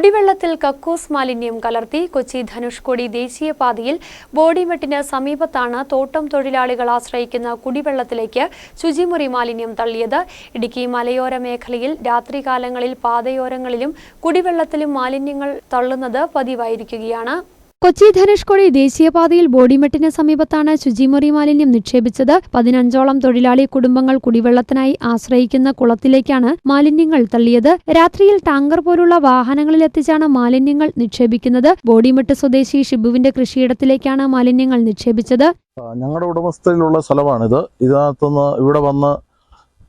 കുടിവെള്ളത്തിൽ കക്കൂസ് മാലിന്യം കലർത്തി കൊച്ചി ധനുഷ്കോടി ദേശീയപാതയിൽ ബോഡിമെട്ടിന് സമീപത്താണ് തോട്ടം തൊഴിലാളികൾ ആശ്രയിക്കുന്ന കുടിവെള്ളത്തിലേക്ക് ശുചിമുറി മാലിന്യം തള്ളിയത്. ഇടുക്കി മലയോര മേഖലയിൽ രാത്രികാലങ്ങളിൽ പാതയോരങ്ങളിലും കുടിവെള്ളത്തിലും മാലിന്യങ്ങൾ തള്ളുന്നത് പതിവായിരിക്കുകയാണ്. കൊച്ചി ധനുഷ്കോടി ദേശീയപാതയിൽ ബോഡിമെട്ടിന് സമീപത്താണ് ശുചിമുറി മാലിന്യം നിക്ഷേപിച്ചത്. പതിനഞ്ചോളം തൊഴിലാളി കുടുംബങ്ങൾ കുടിവെള്ളത്തിനായി ആശ്രയിക്കുന്ന കുളത്തിലേക്കാണ് മാലിന്യങ്ങൾ തള്ളിയത്. രാത്രിയിൽ ടാങ്കർ പോലുള്ള വാഹനങ്ങളിലെത്തിച്ചാണ് മാലിന്യങ്ങൾ നിക്ഷേപിക്കുന്നത്. ബോഡിമെട്ട് സ്വദേശി ഷിബുവിന്റെ കൃഷിയിടത്തിലേക്കാണ് മാലിന്യങ്ങൾ നിക്ഷേപിച്ചത്. ഞങ്ങളുടെ ഉടമസ്ഥയിലുള്ള സ്ഥലമാണിത്. ഇതിനകത്തുനിന്ന് ഇവിടെ വന്ന്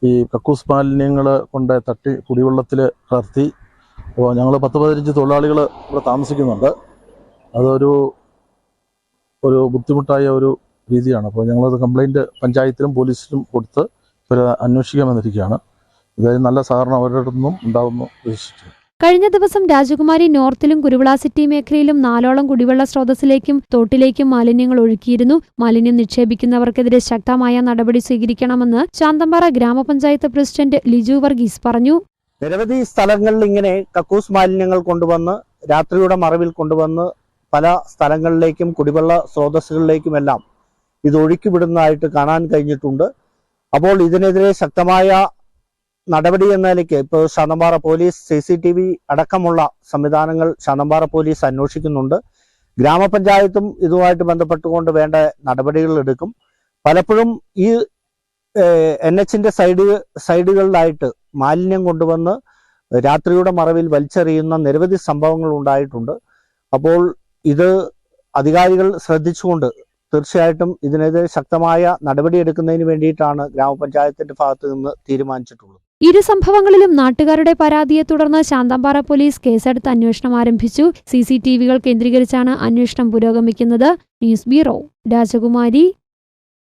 ഈ കക്കൂസ് മാലിന്യങ്ങൾ കൊണ്ട് തട്ടി കുടിവെള്ളത്തിൽ കലർത്തി. അപ്പോൾ ഞങ്ങൾ പത്ത് പതിനഞ്ച് തൊഴിലാളികൾ ഇവിടെ താമസിക്കുന്നുണ്ട്. അതൊരു ഒരു ബുദ്ധിമുട്ടായ ഒരു രീതിയാണ്. അപ്പോൾ ഞങ്ങളത് കംപ്ലൈന്റ് പഞ്ചായത്തിലും പോലീസിലും കൊടുത്ത് ഇവർ അന്വേഷിക്കാമെന്നിരിക്കുകയാണ് ഇതായാലും നല്ല സഹകരണം അവരുടെ നിന്നും ഉണ്ടാവുമെന്ന് പ്രതീക്ഷിച്ചു കഴിഞ്ഞ ദിവസം രാജകുമാരി നോർത്തിലും കുരുവിള സിറ്റി മേഖലയിലും നാലോളം കുടിവെള്ള സ്രോതസ്സിലേക്കും തോട്ടിലേക്കും മാലിന്യങ്ങൾ ഒഴുക്കിയിരുന്നു. മാലിന്യം നിക്ഷേപിക്കുന്നവർക്കെതിരെ ശക്തമായ നടപടി സ്വീകരിക്കണമെന്ന് ശാന്തമ്പാറ ഗ്രാമപഞ്ചായത്ത് പ്രസിഡന്റ് ലിജു വർഗീസ് പറഞ്ഞു. നിരവധി സ്ഥലങ്ങളിൽ ഇങ്ങനെ കക്കൂസ് മാലിന്യങ്ങൾ കൊണ്ടുവന്ന് രാത്രിയുടെ മറവിൽ കൊണ്ടുവന്ന് പല സ്ഥലങ്ങളിലേക്കും കുടിവെള്ള സ്രോതസ്സുകളിലേക്കുമെല്ലാം ഇത് ഒഴുക്കിവിടുന്നതായിട്ട് കാണാൻ കഴിഞ്ഞിട്ടുണ്ട്. അപ്പോൾ ഇതിനെതിരെ ശക്തമായ നടപടി എന്ന നിലയ്ക്ക് ഇപ്പോൾ Santhanpara police C C T V അടക്കമുള്ള സംവിധാനങ്ങൾ ശാന്തമ്പാറ പോലീസ് അന്വേഷിക്കുന്നുണ്ട്. ഗ്രാമപഞ്ചായത്തും ഇതുമായിട്ട് ബന്ധപ്പെട്ടുകൊണ്ട് വേണ്ട നടപടികൾ എടുക്കും. പലപ്പോഴും ഈ എൻ എച്ചിന്റെ സൈഡ് സൈഡുകളിലായിട്ട് മാലിന്യം കൊണ്ടുവന്ന് രാത്രിയുടെ മറവിൽ വലിച്ചെറിയുന്ന നിരവധി സംഭവങ്ങൾ ഉണ്ടായിട്ടുണ്ട്. അപ്പോൾ ഇത് അധികാരികൾ ശ്രദ്ധിച്ചുകൊണ്ട് തീർച്ചയായിട്ടും ഇതിനെതിരെ ശക്തമായ നടപടിയെടുക്കുന്നതിന് വേണ്ടിയിട്ടാണ് ഗ്രാമപഞ്ചായത്തിന്റെ ഭാഗത്ത് നിന്ന് തീരുമാനിച്ചിട്ടുള്ളത്. ഇരു സംഭവങ്ങളിലും നാട്ടുകാരുടെ പരാതിയെ തുടർന്ന് ശാന്തമ്പാറ പോലീസ് കേസെടുത്ത് അന്വേഷണം ആരംഭിച്ചു. സി സി ടി വികൾ കേന്ദ്രീകരിച്ചാണ് അന്വേഷണം പുരോഗമിക്കുന്നത്. ന്യൂസ് ബ്യൂറോ രാജകുമാരി.